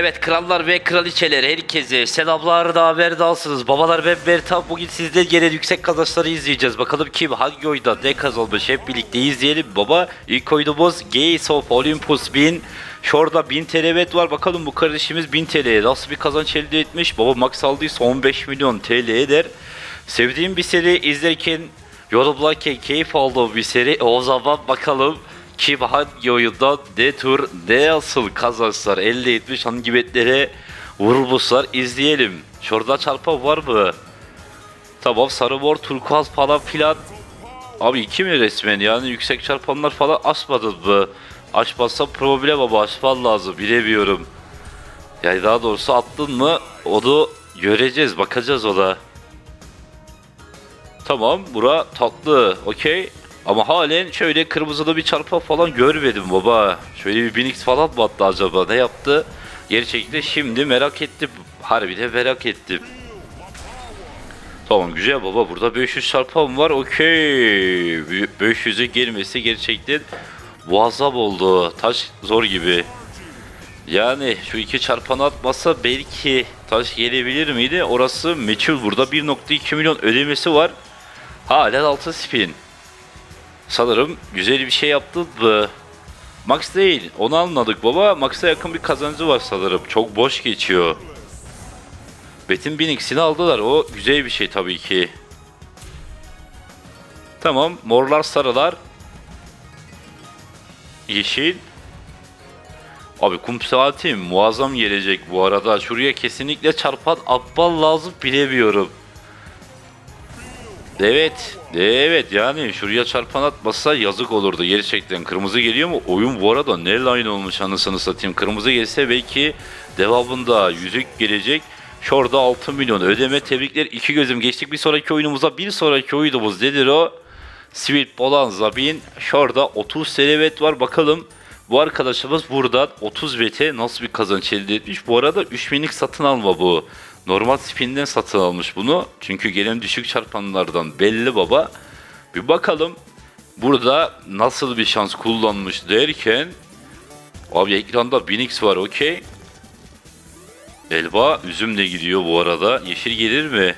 Evet krallar ve kraliçeler herkese selamlar da haber dalsınız. Babalar ben Bertap bugün sizde gene yüksek kazançları izleyeceğiz. Bakalım kim hangi oyunda ne kazanmış hep birlikte izleyelim baba. İlk oyunumuz Gates of Olympus 1000. Şurada 1000 TL bet var. Bakalım bu kardeşimiz 1000 TL'ye nasıl bir kazanç elde etmiş. Baba max aldıysa 15 milyon TL eder. Sevdiğim bir seri izlerken yorumlarken keyif aldığım bir seri. O zaman bakalım kim hangi oyunda ne tur ne asıl kazançlar elde etmiş hangi betlere vurmuşlar izleyelim. Şurada çarpan var mı? Tamam sarı mor turkuaz falan filan. Abi iki mi resmen yani yüksek çarpanlar falan açmadın mı? Açmazsa problem ama açman lazım bilemiyorum. Yani daha doğrusu attın mı onu göreceğiz bakacağız ona. Tamam bura tatlı okey. Ama halen şöyle kırmızıda bir çarpma falan görmedim baba. Şöyle bir Binix falan mı attı acaba ne yaptı? Gerçekten şimdi merak ettim. Harbiden merak ettim. Tamam güzel baba burada 500 çarpan var okey. 500'e gelmesi gerçekten muazzam oldu. Taş zor gibi. Yani şu iki çarpanı atmasa belki taş gelebilir miydi? Orası meçhul burada 1.2 milyon ödemesi var. Hala altı spin. Sanırım güzel bir şey yaptı mı? Max değil. Onu anladık baba. Max'a yakın bir kazancı var sanırım. Çok boş geçiyor. Betin 1000x'ini aldılar. O güzel bir şey tabii ki. Tamam. Morlar sarılar. Yeşil. Abi kum saati muazzam gelecek bu arada. Şuraya kesinlikle çarpan abbal lazım bilemiyorum. Evet. Evet yani şuraya çarpan atmasa yazık olurdu gerçekten. Kırmızı geliyor mu? Oyun bu arada ne line olmuş anasını satayım. Kırmızı gelse belki devamında yüzük gelecek. Şurada 6 milyon ödeme tebrikler. iki gözüm geçtik bir sonraki oyunumuza. Bir sonraki oyunumuz nedir o? Sweet Bonanza 1000. Şurada 30 TL var. Bakalım bu arkadaşımız buradan 30 bete nasıl bir kazanç elde etmiş. Bu arada 3000'lik satın alma bu. Normal spinden satın almış bunu. Çünkü gelen düşük çarpanlardan belli baba. Bir bakalım burada nasıl bir şans kullanmış derken abi ekranda 1000x var okey. Elba üzüm de gidiyor bu arada. Yeşil gelir mi?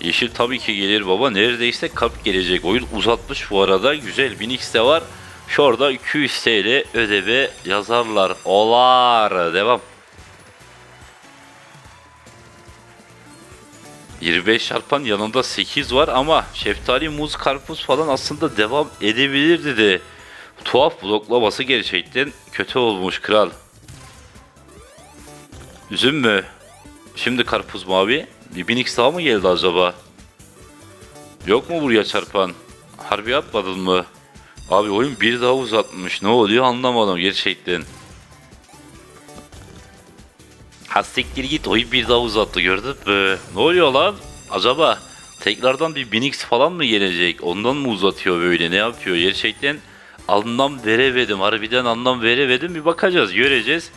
Yeşil tabii ki gelir baba. Neredeyse kap gelecek. Oyun uzatmış bu arada. Güzel 1000x de var. Şurada 200 TL ödeme yazarlar. Olar. Devam. 25 çarpan yanında 8 var ama şeftali, muz, karpuz falan aslında devam edebilirdi de. Tuhaf bloklaması gerçekten kötü olmuş kral. Üzüm mü? Şimdi karpuz mavi. Bir 1000x daha mı geldi acaba? Yok mu buraya çarpan? Harbi atmadın mı? Abi oyun bir daha uzatmış. Ne oluyor anlamadım gerçekten. Hastiktir git oyun bir daha uzattı gördün mü? Ne oluyor lan? Acaba tekrardan bir 1000x falan mı gelecek? Ondan mı uzatıyor böyle ne yapıyor? Gerçekten anlam veremedim. Harbiden anlam veremedim. Bir bakacağız göreceğiz.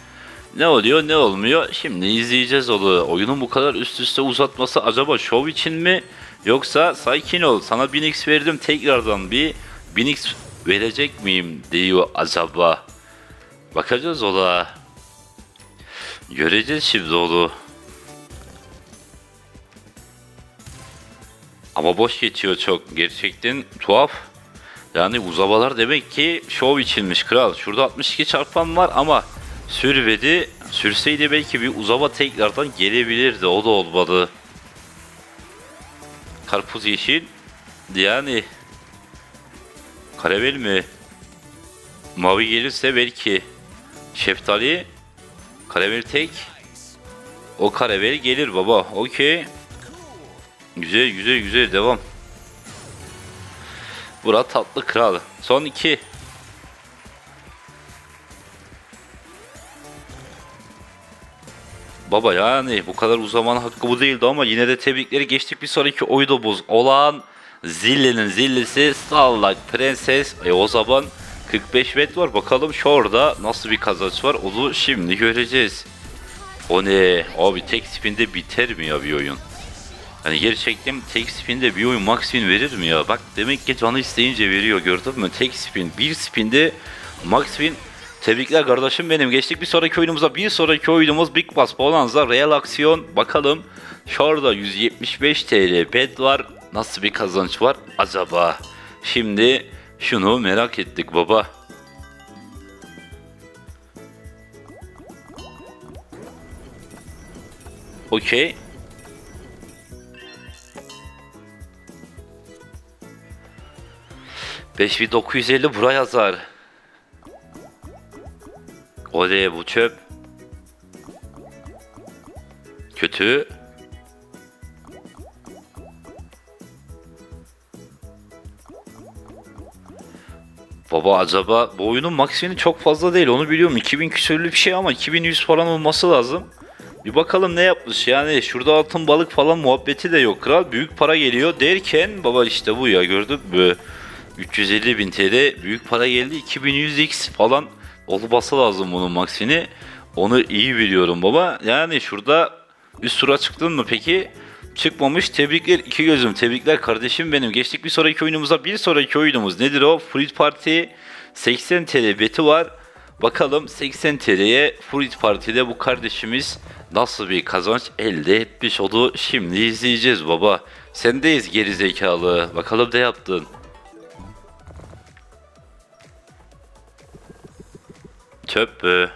Ne oluyor ne olmuyor? Şimdi izleyeceğiz onu. Oyunun bu kadar üst üste uzatması acaba şov için mi? Yoksa sakin ol sana 1000x verdim tekrardan bir 1000x verecek miyim diyor acaba. Bakacağız ola. Göreceğiz şimdi onu. Ama boş geçiyor çok. Gerçekten tuhaf. Yani uzavalar demek ki şov içinmiş kral. Şurada 62 çarpan var ama sürmedi. Sürseydi belki bir uzava tekrardan gelebilirdi. O da olmadı. Karpuz yeşil. Yani karamel mi? Mavi gelirse belki. Şeftali. Karamel tek. O karamel gelir baba. Okey. Güzel güzel güzel devam. Bura tatlı kral. Son iki. Baba yani bu kadar uzaman hakkı bu değildi ama yine de tebrikleri geçtik bir sonraki oyda boz olan Zille'nin zillesi Sallak Prenses. E o zaman 45 bet var. Bakalım şu orada nasıl bir kazanç var onu şimdi göreceğiz. O ne? Abi tek spinde biter mi ya bir oyun? Hani gerçekten tek spinde bir oyun max spin verir mi ya? Bak demek ki canı isteyince veriyor gördün mü? Tek spin, bir spinde max spin Tebrikler kardeşim benim. Geçtik bir sonraki oyunumuza. Bir sonraki oyunumuz Big Bass Bonanza Real Aksiyon. Bakalım şurada 175 TL bet var. Nasıl bir kazanç var acaba? Şimdi şunu merak ettik baba. Okey. Beş bin dokuz yüz elli buraya yazar. Oley bu çöp. Kötü. Baba acaba bu oyunun maksimi çok fazla değil onu biliyorum. 2000 küsürlü bir şey ama 2100 falan olması lazım. Bir bakalım ne yapmış. Yani şurada altın balık falan muhabbeti de yok kral. Büyük para geliyor derken baba işte bu ya gördün mü? 350 bin TL büyük para geldi 2100x falan olması lazım bunun maksini onu iyi biliyorum baba. Yani şurada üst tura çıktın mı peki çıkmamış tebrikler iki gözüm tebrikler kardeşim benim geçtik bir sonraki oyunumuza bir sonraki oyunumuz nedir o Fruit Party 80 TL beti var Bakalım 80 TL'ye Fruit Party'de bu kardeşimiz nasıl bir kazanç elde etmiş oldu şimdi izleyeceğiz baba. Sendeyiz geri zekalı. Bakalım ne yaptın? Çöp be.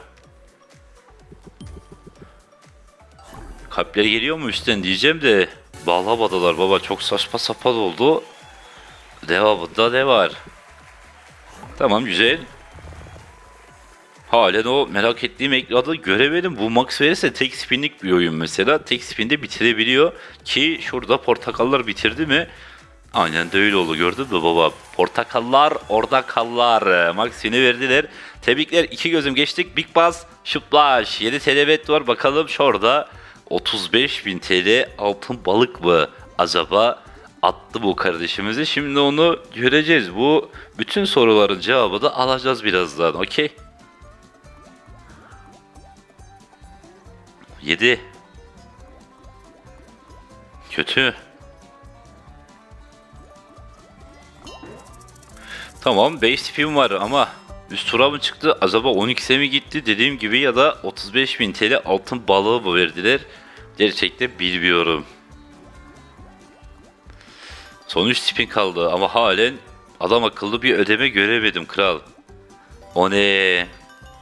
Kalpleri geliyor mu üstten diyeceğim de bağlamadılar baba çok saçma sapan oldu. Devamında ne var? Tamam güzel. Halen o merak ettiğim ekranı göremedim. Bu Max verirse tek spinlik bir oyun mesela. Tek spinde bitirebiliyor. Ki şurada portakallar bitirdi mi? Aynen de öyle oldu gördün mü baba? Portakallar orada kallar. Max spin'i verdiler. Tebrikler iki gözüm geçtik. Big Buzz Splash 7 TL bet var. Bakalım şurada 35.000 TL altın balık mı acaba? attı bu kardeşimizi. Şimdi onu göreceğiz. Bu bütün soruların cevabı da alacağız birazdan. Okey. 7 Kötü. Tamam base tipim var ama üst tura mı çıktı acaba 12'se mi gitti dediğim gibi ya da 35.000 TL altın balığı mı verdiler gerçekten bilmiyorum. Son 3 tipin kaldı ama halen adam akıllı bir ödeme göremedim kral. O ne?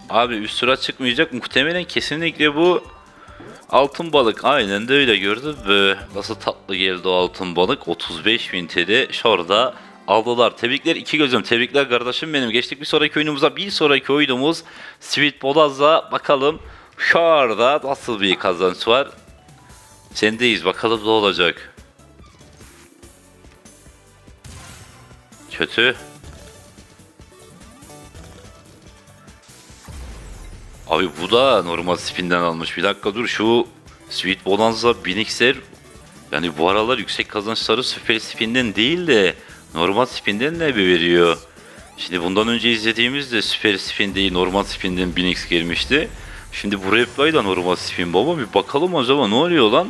Abi üst tura çıkmayacak muhtemelen kesinlikle bu Altın balık aynen de öyle gördün mü? Nasıl tatlı geldi o altın balık. 35 bin TL şurada aldılar. Tebrikler iki gözüm. Tebrikler kardeşim benim. Geçtik bir sonraki oyunumuza. Bir sonraki oyunumuz Sweet Bonanza. Bakalım şurada nasıl bir kazanç var. Sendeyiz. Bakalım ne olacak. Kötü. Abi bu da normal spinden almış. Bir dakika dur şu Sweet Bonanza 1000x'ler yani bu aralar yüksek kazançları süper spinden değil de normal spinden ne bir veriyor? Şimdi bundan önce izlediğimiz de süper spin değil normal spinden 1000x gelmişti. Şimdi bu reply da normal spin baba bir bakalım acaba ne oluyor lan?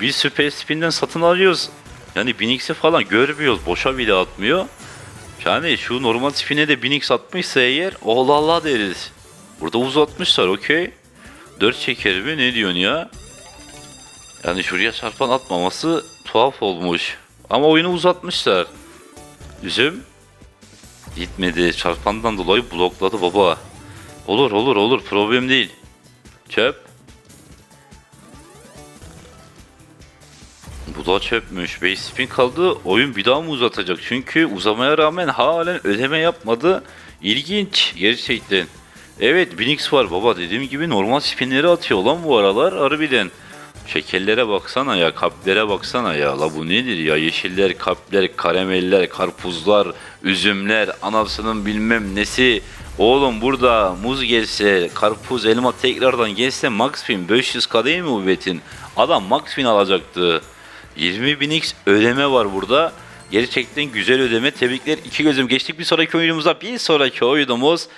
Bir süper spinden satın alıyoruz. Yani 1000x'i falan görmüyoruz. Boşa bile atmıyor. Yani şu normal spin'e de 1000x atmışsa eğer Allah Allah deriz. Burada uzatmışlar okey. 4 çeker mi ne diyorsun ya? Yani şuraya çarpan atmaması tuhaf olmuş. Ama oyunu uzatmışlar. Üzüm gitmedi. Çarpandan dolayı blokladı baba. Olur olur olur problem değil. Çöp. Bu da çöpmüş. Base spin kaldı. Oyun bir daha mı uzatacak? Çünkü uzamaya rağmen halen ödeme yapmadı. İlginç gerçekten. Evet Binix var baba dediğim gibi normal spinleri atıyor lan bu aralar harbiden. Şekerlere baksana ya, kalplere baksana ya. La bu nedir ya? Yeşiller, kalpler, karameller, karpuzlar, üzümler, anasının bilmem nesi. Oğlum burada muz gelse, karpuz, elma tekrardan gelse Max Fin 500k değil mi bu betin? Adam Max Fin alacaktı. 20 bin X ödeme var burada. Gerçekten güzel ödeme. Tebrikler. iki gözüm geçtik bir sonraki oyunumuza. Bir sonraki oyunumuz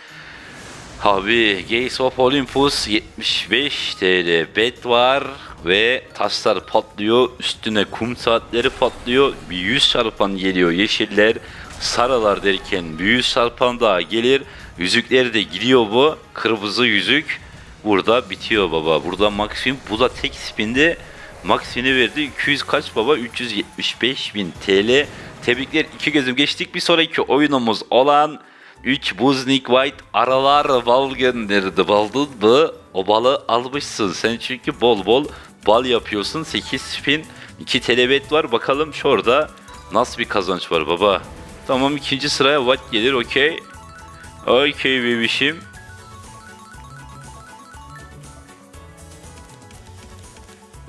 Abi Gates of Olympus 75 TL bet var ve taşlar patlıyor üstüne kum saatleri patlıyor bir 100 çarpan geliyor yeşiller sarılar derken 100 çarpan daha gelir Yüzükleri de gidiyor bu. Kırmızı yüzük burada bitiyor baba. Burada Maxim bu da tek spinde Maxim'i verdi. 200 kaç baba? 375 bin TL. Tebrikler iki gözüm geçtik. Bir sonraki oyunumuz olan 3 Buznik White aralar bal gönderdi. Baldın mı? O balı almışsın. Sen çünkü bol bol bal yapıyorsun. 8 spin 2 telebet var. Bakalım şurada nasıl bir kazanç var baba. Tamam ikinci sıraya White gelir okey. Okey bebişim.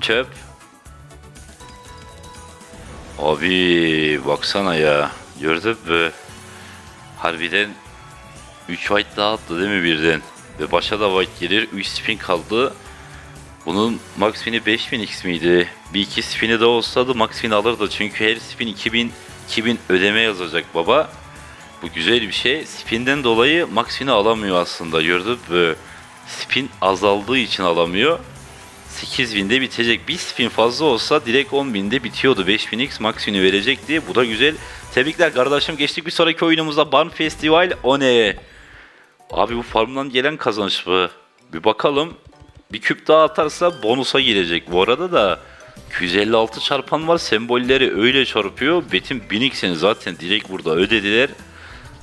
Çöp. Abi baksana ya. Gördün mü? Harbiden 3 white daha attı değil mi birden? Ve başa da white gelir. 3 spin kaldı. Bunun max spin'i 5000 x miydi? Bir iki spin'i de olsaydı max spin alırdı. Çünkü her spin 2000 2000 ödeme yazacak baba. Bu güzel bir şey. Spin'den dolayı max spin'i alamıyor aslında. Gördün mü? Spin azaldığı için alamıyor. 8000'de bitecek. Bir spin fazla olsa direkt 10.000'de bitiyordu. 5000x maksimini verecekti. Bu da güzel. Tebrikler kardeşim. Geçtik bir sonraki oyunumuza Barn Festival. O ne? Abi bu farmdan gelen kazanç mı? Bir bakalım. Bir küp daha atarsa bonusa girecek. Bu arada da 256 çarpan var. Sembolleri öyle çarpıyor. Betin 1000x'ini zaten direkt burada ödediler.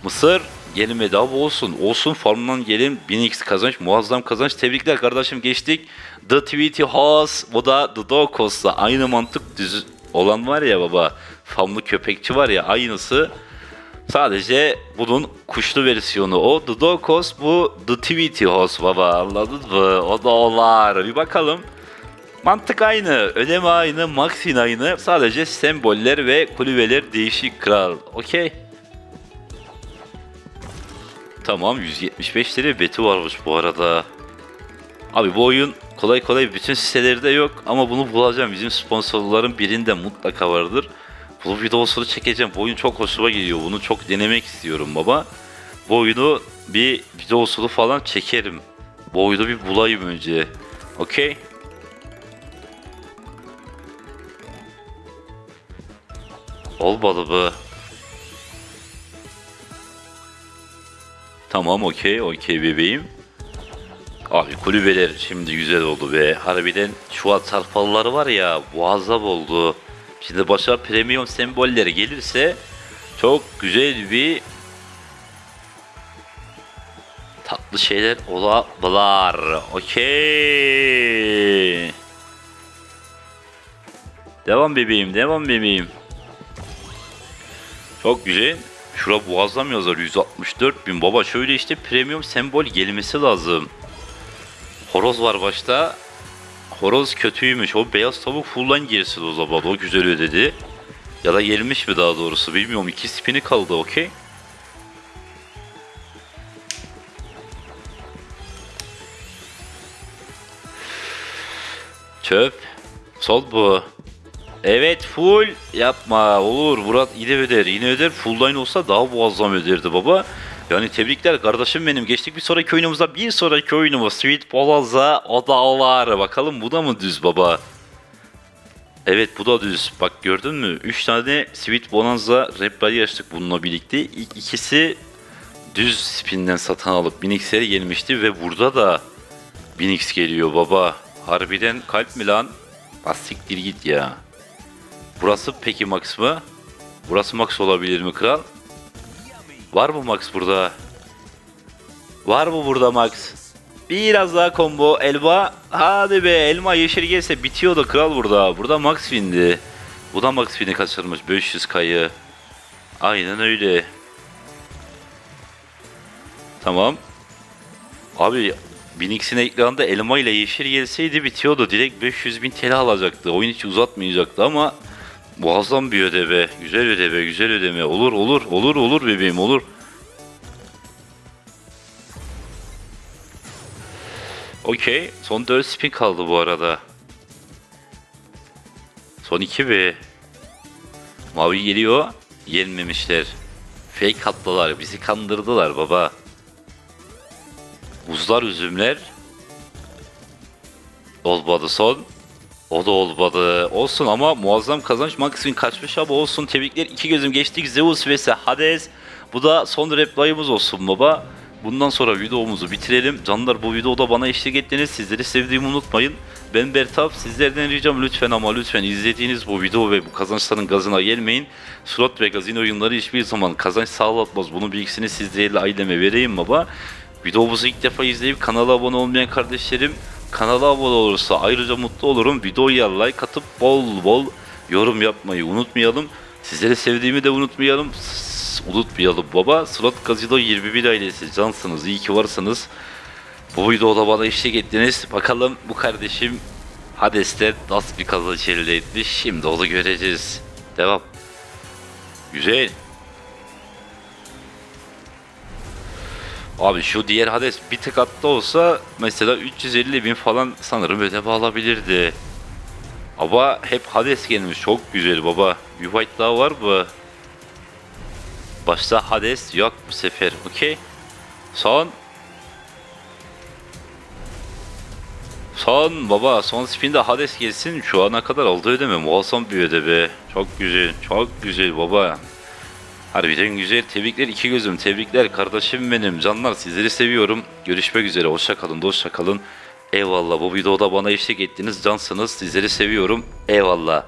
Mısır gelmedi abi olsun. Olsun farmdan gelin 1000x kazanç muazzam kazanç. Tebrikler kardeşim geçtik. The Tweety House bu da The Dog House'la aynı mantık düz olan var ya baba. Famlı köpekçi var ya aynısı. Sadece bunun kuşlu versiyonu o. The Dog House bu The Tweety House baba anladın mı? O da olar. Bir bakalım. Mantık aynı, ödeme aynı, maksin aynı. Sadece semboller ve kulübeler değişik kral. Okey. Tamam 175 lira beti varmış bu arada. Abi bu oyun kolay kolay bütün sitelerde yok ama bunu bulacağım. Bizim sponsorların birinde mutlaka vardır. Bu videosunu çekeceğim. Bu oyun çok hoşuma gidiyor. Bunu çok denemek istiyorum baba. Bu oyunu bir videosunu falan çekerim. Bu oyunu bir bulayım önce. Okey. Olmadı bu. Tamam okey okey bebeğim. Abi kulübeler şimdi güzel oldu be. Harbiden şu an sarpalıları var ya muazzam oldu. Şimdi başa premium sembolleri gelirse çok güzel bir tatlı şeyler olabilir. Okey. Devam bebeğim, devam bebeğim. Çok güzel. Şura muazzam yazar 164 bin. Baba şöyle işte premium sembol gelmesi lazım. Horoz var başta. Horoz kötüymüş. O beyaz tavuk fullan girsin o zaman. O güzel ödedi. Ya da gelmiş mi daha doğrusu bilmiyorum. İki spini kaldı okey. Çöp. Sol bu. Evet full yapma olur Murat yine öder yine öder full line olsa daha muazzam öderdi baba. Yani tebrikler kardeşim benim geçtik bir sonraki oyunumuza bir sonraki oyunumuz Sweet Bonanza Odalar bakalım bu da mı düz baba? Evet bu da düz bak gördün mü 3 tane Sweet Bonanza Rebel'i açtık bununla birlikte İlk ikisi düz spinden satın alıp 1000x'lere gelmişti ve burada da 1000x geliyor baba. Harbiden kalp mi lan? Bas siktir git ya. Burası peki Max mı? Burası Max olabilir mi kral? Var mı Max burada? Var mı burada Max? Biraz daha combo elma. Hadi be elma yeşil gelse bitiyordu kral burada. Burada Max Fin'di. Bu da Max Fin'i kaçırmış 500 kayı. Aynen öyle. Tamam. Abi Binix'in ekranında elma ile yeşil gelseydi bitiyordu. Direkt 500 bin TL alacaktı. Oyun hiç uzatmayacaktı ama muazzam bir ödeme. Güzel ödeme, güzel ödeme. Olur, olur, olur, olur bebeğim, olur. Okey. Son 4 spin kaldı bu arada. Son 2 be. Mavi geliyor. Yenmemişler. Fake attılar. Bizi kandırdılar baba. Buzlar üzümler. Olmadı son. O da olmadı. Olsun ama muazzam kazanç. Maxwin kaçmış abi olsun. Tebrikler. iki gözüm geçtik. Zeus vs Hades. Bu da son replayımız olsun baba. bundan sonra videomuzu bitirelim. Canlar bu videoda bana eşlik ettiniz. Sizleri sevdiğimi unutmayın. Ben Bertap. Sizlerden ricam lütfen ama lütfen izlediğiniz bu video ve bu kazançların gazına gelmeyin. Slot ve gazino oyunları hiçbir zaman kazanç sağlatmaz. Bunun bilgisini sizlerle aileme vereyim baba. Videomuzu ilk defa izleyip kanala abone olmayan kardeşlerim kanala abone olursa ayrıca mutlu olurum. Videoya like atıp bol bol yorum yapmayı unutmayalım. Sizleri sevdiğimi de unutmayalım. S- Unutmayalım baba. Slot Gazino 21 ailesi cansınız. İyi ki varsınız. Bu videoda bana eşlik ettiniz. Bakalım bu kardeşim Hades'te nasıl bir kazanç elde etmiş. Şimdi onu göreceğiz. Devam. Güzel. Abi şu diğer Hades bir tık attı olsa mesela 350 bin falan sanırım ödeme alabilirdi. Ama hep Hades gelmiş. Çok güzel baba. Bir white daha var mı? Başta Hades yok bu sefer. Okey. Son. Son baba. Son spinde Hades gelsin. Şu ana kadar aldığı ödeme muazzam bir ödeme. Çok güzel. Çok güzel baba. Harbiden güzel. Tebrikler iki gözüm. Tebrikler kardeşim benim. Canlar sizleri seviyorum. Görüşmek üzere. Hoşça kalın. Hoşça kalın. Eyvallah. Bu videoda bana eşlik ettiniz. Cansınız. Sizleri seviyorum. Eyvallah.